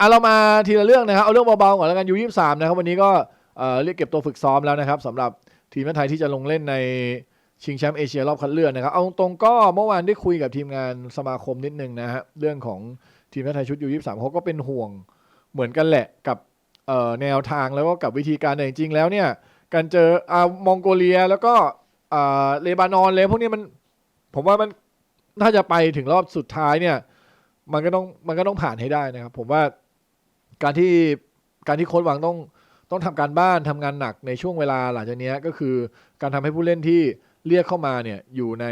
อะเรามาทีละเรื่องนะครับ เอาเรื่องเบาๆก่อนแล้วกันยูยี่สามนะครับวันนี้ก็เอ่อเรียกเก็บตัวฝึกซ้อมแล้วนะครับสำหรับทีมชาติไทยที่จะลงเล่นในชิงแชมป์เอเชียรอบคัดเลือกนะครับเอาตรงๆก็เมื่อวานได้คุยกับทีมงานสมาคมนิดนึงนะฮะเรื่องของทีมชาติไทยชุดยูยี่สามเขาก็เป็นห่วงเหมือนกันแหละกับเอ่อแนวทางแล้วก็กับวิธีการแต่จริงๆแล้วเนี่ยการเจออ่ามองโกเลียแล้วก็อ่าเลบานอนเลยพวกนี้มันผมว่ามันถ้าจะไปถึงรอบสุดท้ายเนี่ย มันก็ต้องมันก็ต้องผ่านให้ได้นะครับ ผมว่า การที่การที่โค้ชหวังต้องต้องทำการบ้านทำงานหนักในช่วงเวลาหลังจากนี้ก็คือการทำให้ผู้เล่นที่เรียกเข้ามาเนี่ยอยู่ใน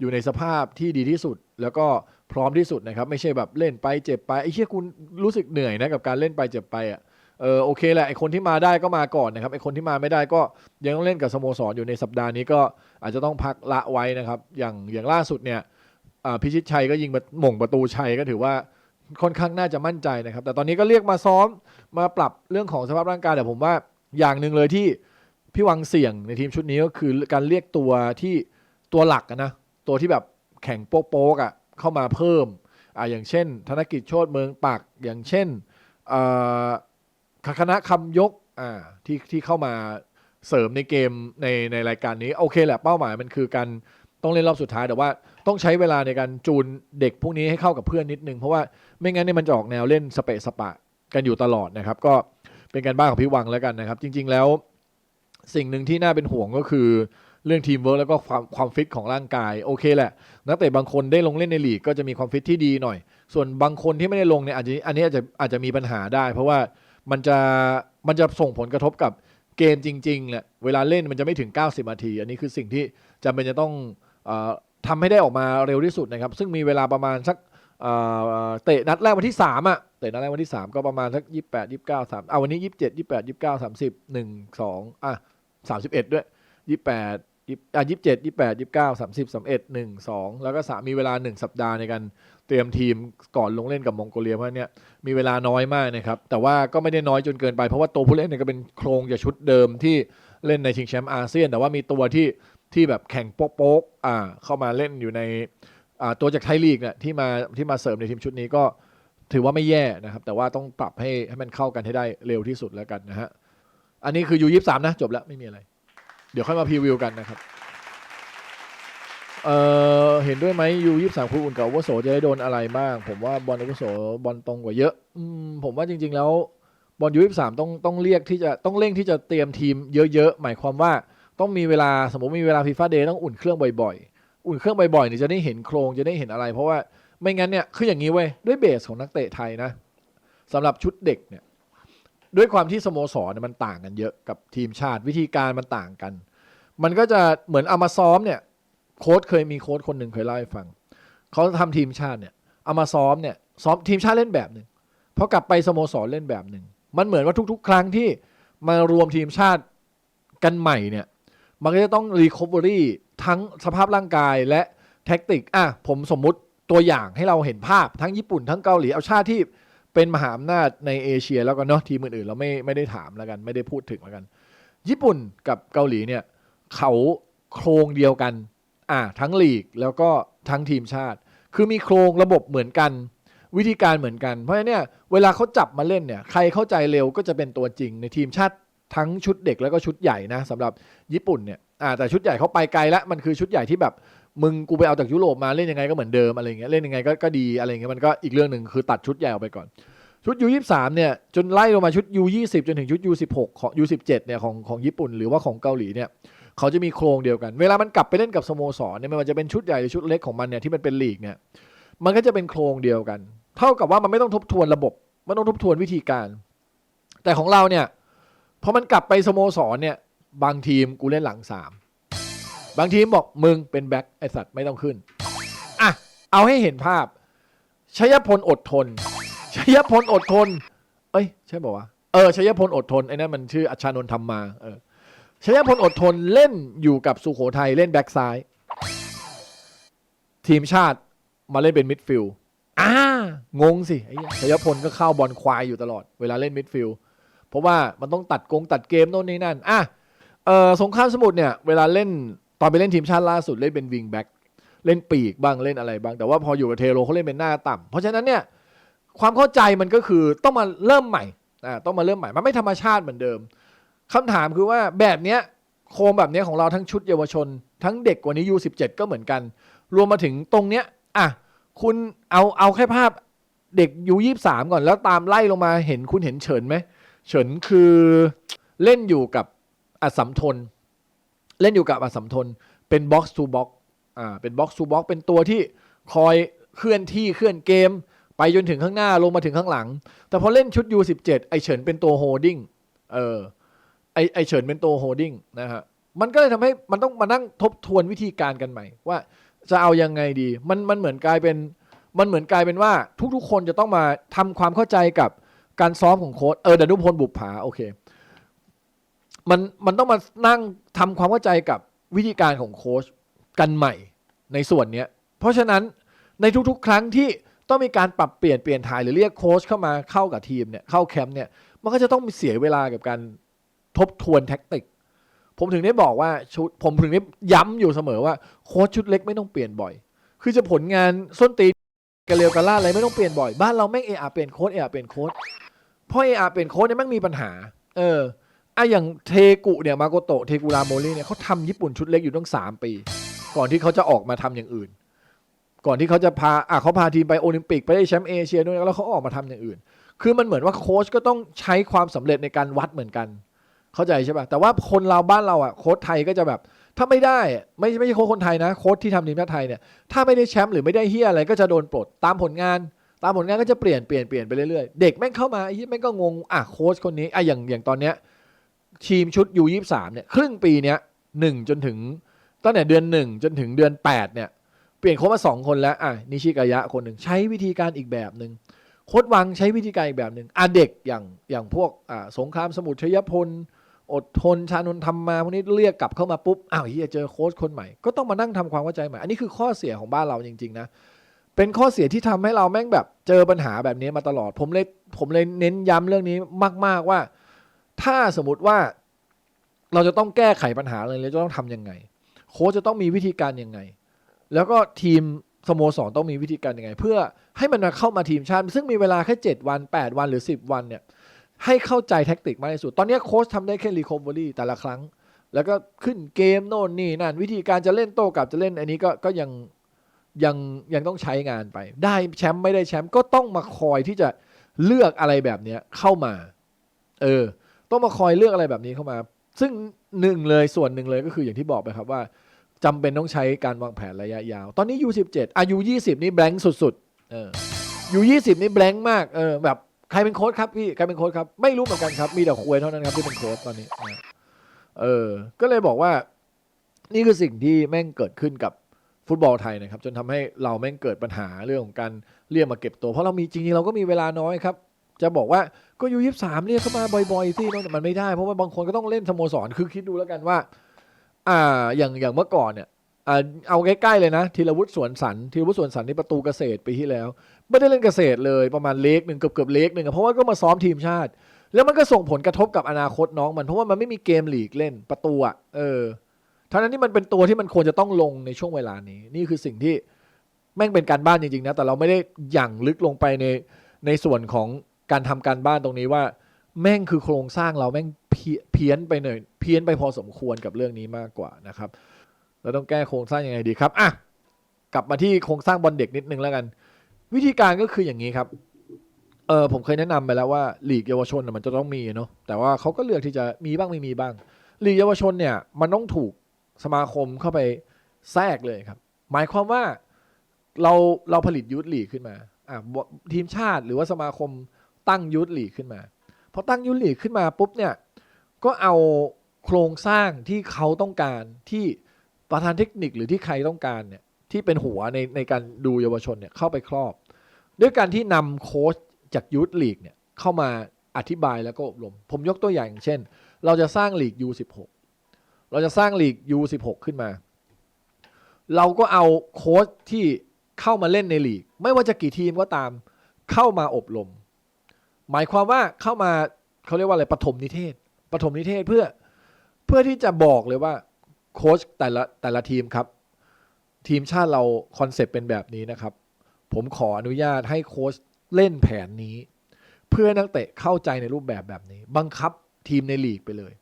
อยู่ในสภาพที่ดีที่สุด แล้วก็พร้อมที่สุดนะครับ ไม่ใช่แบบเล่นไปเจ็บไปไอ้เชี่ยคุณรู้สึกเหนื่อยนะกับการเล่นไปเจ็บไปอะเออโอเคแหละไอ้คนที่มาได้ก็มาก่อนนะครับไอ้คนที่มาไม่ได้ก็ยังต้องเล่นกับสโมสรอยู่ในสัปดาห์นี้ก็อาจจะต้องพักละไว้นะครับ อย่างอย่างล่าสุดเนี่ยพิชิตชัยก็ยิงประหม่งประตูชัยก็ถือว่า ค่อนข้างน่าจะมั่นใจนะครับ แต่ตอนนี้ก็เรียกมาซ้อมมาปรับเรื่องของสภาพร่างกายแต่ผมว่าอย่างหนึ่งเลยที่พี่วังเสี่ยงในทีมชุดนี้ก็คือการเรียกตัวที่ตัวหลักนะตัวที่แบบแข่งโป๊กๆอะเข้ามาเพิ่มอ่าอย่างเช่น ธนกิจโชตเมืองปักอย่างเช่นคณะคำยกอ่าที่ที่เข้ามาเสริมในเกมในในรายการนี้โอเคแหละเป้าหมายมันคือการต้องเล่นรอบสุดท้ายแต่ว่าต้องใช้เวลาในการจูนเด็กพวกนี้ให้เข้ากับเพื่อนนิดนึง เพราะว่าไม่งั้นเนี่ยมันจะออกแนวเล่นสเปะสปะกันอยู่ตลอดนะครับ ก็เป็นการบ้านของพี่วังแล้วกันนะครับ จริง ๆแล้ว สิ่งหนึ่งที่น่าเป็นห่วงก็คือเรื่องทีมเวิร์กแล้วก็ความความฟิตของร่างกายโอเคแหละ นักเตะบางคนได้ลงเล่นในลีกก็จะมีความฟิตที่ดีหน่อย ส่วนบางคนที่ไม่ได้ลงเนี่ยอาจจะอันนี้อาจจะอาจจะมีปัญหาได้ เพราะว่ามันจะมันจะส่งผลกระทบกับเกมจริงๆแหละเวลาเล่นมันจะไม่ถึง 90นาที อันนี้คือสิ่งที่จำเป็นจะต้องอ ทำให้ได้ออกมาเร็วที่สุดนะครับ ซึ่งมีเวลาประมาณสักเตะนัดแรกวันที่สามอะเตะนัดแรกวันที่สามก็ประมาณสักยี่แปดยี่เก้าสามเอาวันนี้ยี่สิบเจ็ดยี่แปดยี่เก้าสามสิบหนึ่งสองอะสามสิบเอ็ดด้วยยี่แปดยี่อะยี่สิบเจ็ดยี่แปดยี่เก้าสามสิบสามเอ็ดหนึ่งสองแล้วก็สามีเวลาหนึ่งสัปดาห์ในการเตรียมทีมก่อนลงเล่นกับมองโกเลียเพราะเนี่ยมีเวลาน้อยมากนะครับ แต่ว่าก็ไม่ได้น้อยจนเกินไปเพราะว่าตัวผู้เล่นเนี่ยก็เป็นโครงจากชุดเดิมที่เล่นในชิงแชมป์อาเซียน แต่ว่ามีตัวที่ ที่แบบแข่งโป๊กๆอ่าเข้ามาเล่นอยู่ในอ่าตัวจากไทยลีกเนี่ยที่มาที่มาเสริมในทีมชุดนี้ก็ถือว่าไม่แย่นะครับ แต่ว่าต้องปรับให้ให้มันเข้ากันให้ได้เร็วที่สุดแล้วกันนะฮะอันนี้คือยูยี่สามนะจบแล้วไม่มีอะไร เดี๋ยวค่อยมาพรีวิวกันนะครับเอ่อเห็นด้วยไหมยูยี่สามคุณอุ่นกับอาวุโสจะได้โดนอะไรบ้าง ผมว่าบอลวุโสบอลตรงกว่าเยอะอืมผมว่าจริง ๆ แล้วบอลยูยี่สามต้องต้องเรียกที่จะต้องเร่งที่จะเตรียมทีมเยอะๆหมายความว่า ต้องมีเวลาสมมติมีเวลาฟีฟ่าเดย์ต้องอุ่นเครื่องบ่อยๆ อุ่นเครื่องบ่อยๆเนี่ยจะได้เห็นโครงจะได้เห็นอะไร เพราะว่าไม่งั้นเนี่ยคืออย่างนี้เว้ยด้วยเบสของนักเตะไทยนะสำหรับชุดเด็กเนี่ยด้วยความที่สโมสรเนี่ยมันต่างกันเยอะกับทีมชาติวิธีการมันต่างกัน มันก็จะเหมือนเอามาซ้อมเนี่ยโค้ชเคยมีโค้ชคนหนึ่งเคยเล่าให้ฟังเขาทำทีมชาติเนี่ยเอามาซ้อมเนี่ยซ้อมทีมชาติเล่นแบบหนึ่งพอกลับไปสโมสรเล่นแบบหนึ่งมันเหมือนว่าทุก ๆ ครั้งที่มารวมทีมชาติกันใหม่เนี่ย มันก็จะต้องรีคอ v เ r รี่ทั้งสภาพร่างกายและแท็กติกอะผมสมมุติตัวอย่างให้เราเห็นภาพทั้งญี่ปุ่นทั้งเกาหลีเอาชาติที่เป็นมหาอำนาจในเอเชียแล้วก็เนาะทีมอื่นๆเราไม่ไม่ได้ถามแล้วกันไม่ได้พูดถึงแล้วกัน ญี่ปุ่นกับเกาหลีเนี่ยเขาโครงเดียวกันอะทั้งลีกแล้วก็ทั้งทีมชาติ คือมีโครงระบบเหมือนกันวิธีการเหมือนกัน เพราะฉะนั้นเนี่ยเวลาเขาจับมาเล่นเนี่ยใครเข้าใจเร็วก็จะเป็นตัวจริงในทีมชาติ ทั้งชุดเด็กแล้วก็ชุดใหญ่นะสำหรับญี่ปุ่นเนี่ยอ่าแต่ชุดใหญ่เขาไปไกลแล้วมันคือชุดใหญ่ที่แบบมึงกูไปเอาจากยุโรปมาเล่นยังไงก็เหมือนเดิมอะไรเงี้ยเล่นยังไงก็ก็ดีอะไรเงี้ยมันก็อีกเรื่องหนึ่งคือตัดชุดใหญ่ออกไปก่อน ชุด U23 เนี่ยจนไล่ลงมาชุด U20 จนถึงชุด U16 ของ U17 เนี่ยของของญี่ปุ่นหรือว่าของเกาหลีเนี่ยเขาจะมีโครงเดียวกัน เวลามันกลับไปเล่นกับสโมสรเนี่ยไม่ว่าจะเป็นชุดใหญ่หรือชุดเล็กของมันเนี่ยที่มันเป็นลีกเนี่ยมันก็จะเป็นโครงเดียวกัน เท่ากับว่ามันไม่ต้องทบทวนระบบไม่ต้องทบทวนวิธีการ แต่ของเราเนี่ย พอมันกลับไปสโมสรเนี่ย บางทีมกูเล่นหลังสามบางทีมบอกมึงเป็นแบ็คไอสัตว์ไม่ต้องขึ้นอะเอาให้เห็นภาพชัยพลอดทนชัยพลอดทน เอ้ย ใช่บอกว่าวะเออชัยพลอดทนไอ้นั่นมันชื่ออัชานนท์ธรรมมาเออชัยพลอดทนเล่นอยู่กับสุโขทัยเล่นแบ็คซ้าย ทีมชาติมาเล่นเป็นมิดฟิลด์อ่างงสิไอ้เหี้ยยพลก็เข้าบอลควายอยู่ตลอดเวลาเล่นมิดฟิลด์ เพราะว่ามันต้องตัดกงตัดเกมโน่นนี่นั่นอะเออสงครามสมุทรเนี่ยเวลาเล่นตอนไปเล่นทีมชาติล่าสุดเล่นเป็นวิงแบ็คเล่นปีกบ้างเล่นอะไรบ้าง แต่ว่าพออยู่กับเทโรเขาเล่นเป็นหน้าต่ำเพราะฉะนั้นเนี่ยความเข้าใจมันก็คือต้องมาเริ่มใหม่อ่าต้องมาเริ่มใหม่มันไม่ธรรมชาติเหมือนเดิมคำถามคือว่าแบบเนี้ยโครงแบบเนี้ยของเราทั้งชุดเยาวชน ทั้งเด็กกว่านี้ U17 ก็เหมือนกัน รวมมาถึงตรงเนี้ยอะคุณเอาเอาแค่ภาพเด็ก U23 ก่อนแล้วตามไล่ลงมาเห็นคุณเห็นเฉินไหม เฉินคือเล่นอยู่กับอัสสัมทน เล่นอยู่กับอัสสัมทน เป็นบ็อกซ์ทูบ็อกอ่าเป็นบ็อกซ์ทูบ็อกเป็นตัวที่คอยเคลื่อนที่เคลื่อนเกม ไปจนถึงข้างหน้าลงมาถึงข้างหลัง แต่พอเล่นชุด U17 ไอเฉินเป็นตัวโฮดดิ้งเออไอไอเฉินเป็นตัวโฮดดิ้งนะฮะมันก็เลยทำให้มันต้องมานั่งทบทวนวิธีการกันใหม่ ว่าจะเอายังไงดี มันมันเหมือนกลายเป็นมันเหมือนกลายเป็นว่าทุกๆ คนจะต้องมาทำความเข้าใจกับ การซ้อมของโค้ชเออดนุพลบุปผาโอเค มันมันต้องมานั่งทำความเข้าใจกับวิธีการของโค้ชกันใหม่ในส่วนเนี้ย เพราะฉะนั้นในทุกๆ ครั้งที่ต้องมีการปรับเปลี่ยนเปลี่ยนถ่ายหรือเรียกโค้ชเข้ามาเข้ากับทีมเนี่ยเข้าแคมป์เนี่ยมันก็จะต้องมีเสียเวลากับการทบทวนแท็กติก ผมถึงได้บอกว่าชุดผมถึงได้ย้ำอยู่เสมอว่าโค้ชชุดเล็กไม่ต้องเปลี่ยนบ่อย คือจะผลงานส้นตีนกระเลวกระล่าอะไรไม่ต้องเปลี่ยนบ่อย บ้านเราแม่งเออาเปลี่ยนโค้ชเออาเปลี่ยนโค้ช เพราะเออาเปลี่ยนโค้ชเนี่ยแม่งมีปัญหา เอออะอย่างเทกุเนี่ยมาโกโตะเทกุราโมริเนี่ยเขาทำญี่ปุ่นชุดเล็กอยู่ตั้งสามปี ก่อนที่เขาจะออกมาทำอย่างอื่น ก่อนที่เขาจะพาอะเขาพาทีมไปโอลิมปิกไปได้แชมป์เอเชียด้วยแล้วเขาออกมาทำอย่างอื่น คือมันเหมือนว่าโค้ชก็ต้องใช้ความสำเร็จในการวัดเหมือนกัน เข้าใจใช่ป่ะแต่ว่าคนเราบ้านเราอะโค้ชไทยก็จะแบบถ้าไม่ได้ไม่ไม่ใช่โค้ชคนไทยนะโค้ชที่ทำทีมชาติไทยเนี่ยถ้าไม่ได้แชมป์หรือไม่ได้เฮียอะไรก็จะโดนปลดตามผลงาน ตามผลงานก็จะเปลี่ยนเปลี่ยนเปลี่ยนไปเรื่อยๆ เด็กแม่งเข้ามาไอ้เหี้ยแม่งก็งงอะโค้ชคนนี้อะอย่างอย่างตอนเนี้ยทีมชุดยูยี่สามเนี่ยครึ่งปีเนี้ยหนึ่งจนถึงตั้งแต่เดือนหนึ่งจนถึงเดือนแปดเนี่ยเปลี่ยนโค้ชมาสองคนแล้วอะนิชิกายะคนหนึ่งใช้วิธีการอีกแบบหนึ่งโค้ชวังใช้วิธีการอีกแบบหนึ่งอะเด็กอย่างอย่างพวกอ่าสงครามสมุทรชยพล อดทนชานนทำมาพวกนี้เรียกกลับเข้ามาปุ๊บอ้าวเฮียเจอโค้ชคนใหม่ก็ต้องมานั่งทำความเข้าใจใหม่ อันนี้คือข้อเสียของบ้านเราจริงๆนะ เป็นข้อเสียที่ทำให้เราแม่งแบบเจอปัญหาแบบนี้มาตลอด ผมเลยผมเลยเน้นย้ำเรื่องนี้มาก ๆว่า ถ้าสมมติว่า เราจะต้องแก้ไขปัญหาเลยเราจะต้องทำยังไง โค้ชจะต้องมีวิธีการยังไง แล้วก็ทีมสโมสรต้องมีวิธีการยังไง เพื่อให้มันเข้ามาทีมชาติ ซึ่งมีเวลาแค่ 7 วัน 8 วันหรือ 10 วันเนี่ยให้เข้าใจแท็กติกมากที่สุด ตอนนี้โค้ชทำได้แค่รีคอเวอรี่แต่ละครั้ง แล้วก็ขึ้นเกมโน่นนี่นั่น วิธีการจะเล่นโต้กลับจะเล่นอันนี้ก็ก็ยัง ยังยังต้องใช้งานไป ได้แชมป์ไม่ได้แชมป์ก็ต้องมาคอยที่จะเลือกอะไรแบบเนี้ยเข้ามา เออ ต้องมาคอยเลือกอะไรแบบนี้เข้ามา ซึ่งหนึ่งเลยส่วนหนึ่งเลยก็คืออย่างที่บอกไปครับว่าจำเป็นต้องใช้การวางแผนระยะยาว ตอนนี้ U17 อายุ 20 นี่แบงค์สุดๆ เออ U20 นี่แบงค์มาก เออ แบบใครเป็นโค้ชครับพี่ ใครเป็นโค้ชครับ ไม่รู้เหมือนกันครับ มีแต่ควยเท่านั้นครับที่เป็นโค้ชตอนนี้ เออ ก็เลยบอกว่า นี่คือสิ่งที่แม่งเกิดขึ้นกับ ฟุตบอลไทยนะครับจนทำให้เราแม่งเกิดปัญหาเรื่องของการเรียกมาเก็บตัว เพราะเรามีจริงๆเราก็มีเวลาน้อยครับจะบอกว่าก็ยูยี่สามเรียกเข้ามาบ่อยๆที่มันไม่ได้เพราะว่าบางคนก็ต้องเล่นสโมสรคือคิดดูแล้วกันว่า อ่าอย่างอย่างเมื่อก่อนเนี่ยเอาใกล้ๆเลยนะธีรวุฒิสวนสันธีรวุฒิสวนสันนี่ประตูเกษตรปีที่แล้ว ไม่ได้เล่นเกษตรเลยประมาณเล็กหนึ่งเกือบเกือบเล็กหนึ่งเพราะว่าก็มาซ้อมทีมชาติ แล้วมันก็ส่งผลกระทบกับอนาคตน้องมันเพราะว่ามันไม่มีเกมหลีกเล่นประตูอะเออ ทั้งนั้นที่มันเป็นตัวที่มันควรจะต้องลงในช่วงเวลานี้ นี่คือสิ่งที่แม่งเป็นการบ้านจริงๆนะ แต่เราไม่ได้หยั่งลึกลงไปในในส่วนของการทำการบ้านตรงนี้ว่า แม่งคือโครงสร้างเราแม่งเพี้ยนไปหน่อยเพี้ยนไปพอสมควรกับเรื่องนี้มากกว่านะครับเราต้องแก้โครงสร้างยังไงดีครับอะกลับมาที่โครงสร้างบอลเด็กนิดนึงแล้วกัน วิธีการก็คืออย่างนี้ครับเออผมเคยแนะนำไปแล้วว่าหลีกเยาวชนมันจะต้องมีเนาะแต่ว่าเขาก็เลือกที่จะมีบ้างไม่มีบ้างหลีกเยาวชนเนี่ยมันต้องถูก สมาคมเข้าไปแทรกเลยครับ หมายความว่าเราเราผลิตยูทลีกขึ้นมาอะทีมชาติหรือว่าสมาคมตั้งยูทลีกขึ้นมาพอตั้งยูทลีกขึ้นมาปุ๊บเนี่ยก็เอาโครงสร้างที่เขาต้องการที่ประธานเทคนิคหรือที่ใครต้องการเนี่ยที่เป็นหัวในในการดูเยาวชนเนี่ยเข้าไปครอบ ด้วยการที่นำโค้ชจากยูทลีกเนี่ยเข้ามาอธิบายแล้วก็อบรม ผมยกตัวอย่างอย่างเช่น เราจะสร้างลีก U16 เราจะสร้างลีก U16 ขึ้นมา เราก็เอาโค้ชที่เข้ามาเล่นในลีก ไม่ว่าจะกี่ทีมก็ตามเข้ามาอบรม หมายความว่าเข้ามาเขาเรียกว่าอะไรปฐมนิเทศปฐมนิเทศเพื่อเพื่อที่จะบอกเลยว่าโค้ชแต่ละแต่ละทีมครับ ทีมชาติเราคอนเซปต์เป็นแบบนี้นะครับ ผมขออนุญาตให้โค้ชเล่นแผนนี้ เพื่อนักเตะเข้าใจในรูปแบบแบบนี้ บังคับทีมในลีกไปเลย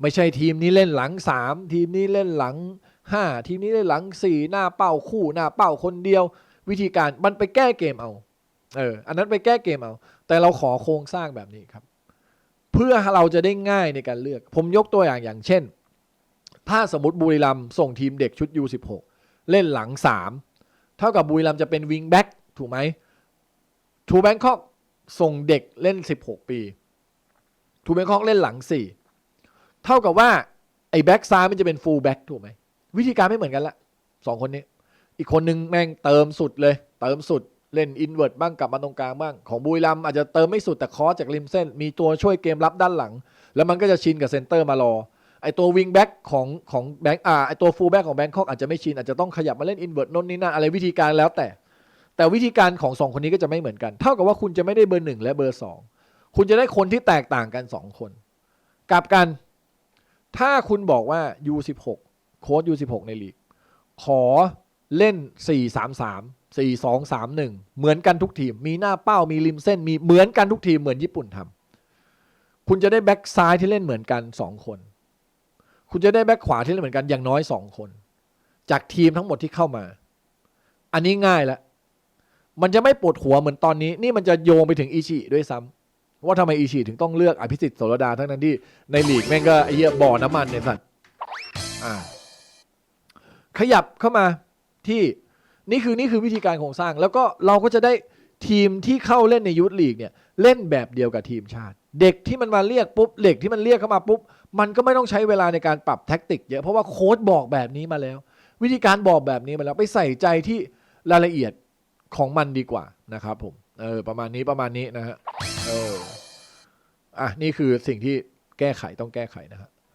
ไม่ใช่ทีมนี้เล่นหลังสามทีมนี้เล่นหลังห้าทีมนี้เล่นหลังสี่หน้าเป้าคู่หน้าเป้าคนเดียว วิธีการมันไปแก้เกมเอาเอออันนั้นไปแก้เกมเอา แต่เราขอโครงสร้างแบบนี้ครับ เพื่อเราจะได้ง่ายในการเลือก ผมยกตัวอย่างอย่างเช่น ถ้าสมมติบุรีรัมส่งทีมเด็กชุด U16 เล่นหลังสามเท่ากับบุรีรัมจะเป็นวิงแบ็กถูกไหมทูแบงคอกส่งเด็กเล่น 16 ปีทูแบงคอกเล่นหลังสี่ เท่ากับว่าไอ้แบ็กซ้ายมันจะเป็นฟูลแบ็กถูกไหมวิธีการไม่เหมือนกันละสองคนนี้ อีกคนนึงแม่งเติมสุดเลย เติมสุดเล่นอินเวอร์ตบ้างกลับมาตรงกลางบ้าง ของบุรีรัมอาจจะเติมไม่สุดแต่คอสจากริมเส้น มีตัวช่วยเกมรับด้านหลัง แล้วมันก็จะชินกับเซนเตอร์มารอไอตัววิงแบ็กของของแบงค์อ่าไอตัวฟูลแบ็กของแบงคอกอาจจะไม่ชินอาจจะต้องขยับมาเล่นอินเวอร์ตนนนี่นั่นอะไรวิธีการแล้วแต่ แต่วิธีการของสองคนนี้ก็จะไม่เหมือนกัน เท่ากับว่าคุณจะไม่ได้เบอร์หนึ่งและเบอร์สองคุณจะได้คนที่แตกต่างกันสองคน กลับกัน ถ้าคุณบอกว่า U16 โค้ด U16 ในลีก ขอเล่น 4 3 3 4 2 3 1 เหมือนกันทุกทีม มีหน้าเป้ามีริมเส้นมีเหมือนกันทุกทีม เหมือนญี่ปุ่นทำคุณจะได้แบ็กซ้ายที่เล่นเหมือนกัน 2 คน คุณจะได้แบ็กขวาที่เล่นเหมือนกันอย่างน้อย 2 คน จากทีมทั้งหมดที่เข้ามา อันนี้ง่ายแล้วมันจะไม่ปวดหัวเหมือนตอนนี้ นี่มันจะโยงไปถึงอิชิด้วยซ้ำ ว่าทำไมอิชิถึงต้องเลือกอภิสิทธิ์โสรดาทั้งนั้นที่ในลีกแม่งก็ไอ้เหี้ยบ่อน้ำมันเนี่ยสัตว์อ่าขยับเข้ามาที่นี่คือนี่คือวิธีการโครงสร้าง แล้วก็เราก็จะได้ทีมที่เข้าเล่นในยุทธลีกเนี่ยเล่นแบบเดียวกับทีมชาติ เด็กที่มันมาเรียกปุ๊บเด็กที่มันเรียกเข้ามาปุ๊บมันก็ไม่ต้องใช้เวลาในการปรับแท็กติกเยอะเพราะว่าโค้ดบอกแบบนี้มาแล้ว วิธีการบอกแบบนี้มาแล้วไปใส่ใจที่รายละเอียดของมันดีกว่านะครับผม เออประมาณนี้ประมาณนี้นะฮะเอออะนี่คือสิ่งที่แก้ไขต้องแก้ไขนะฮะ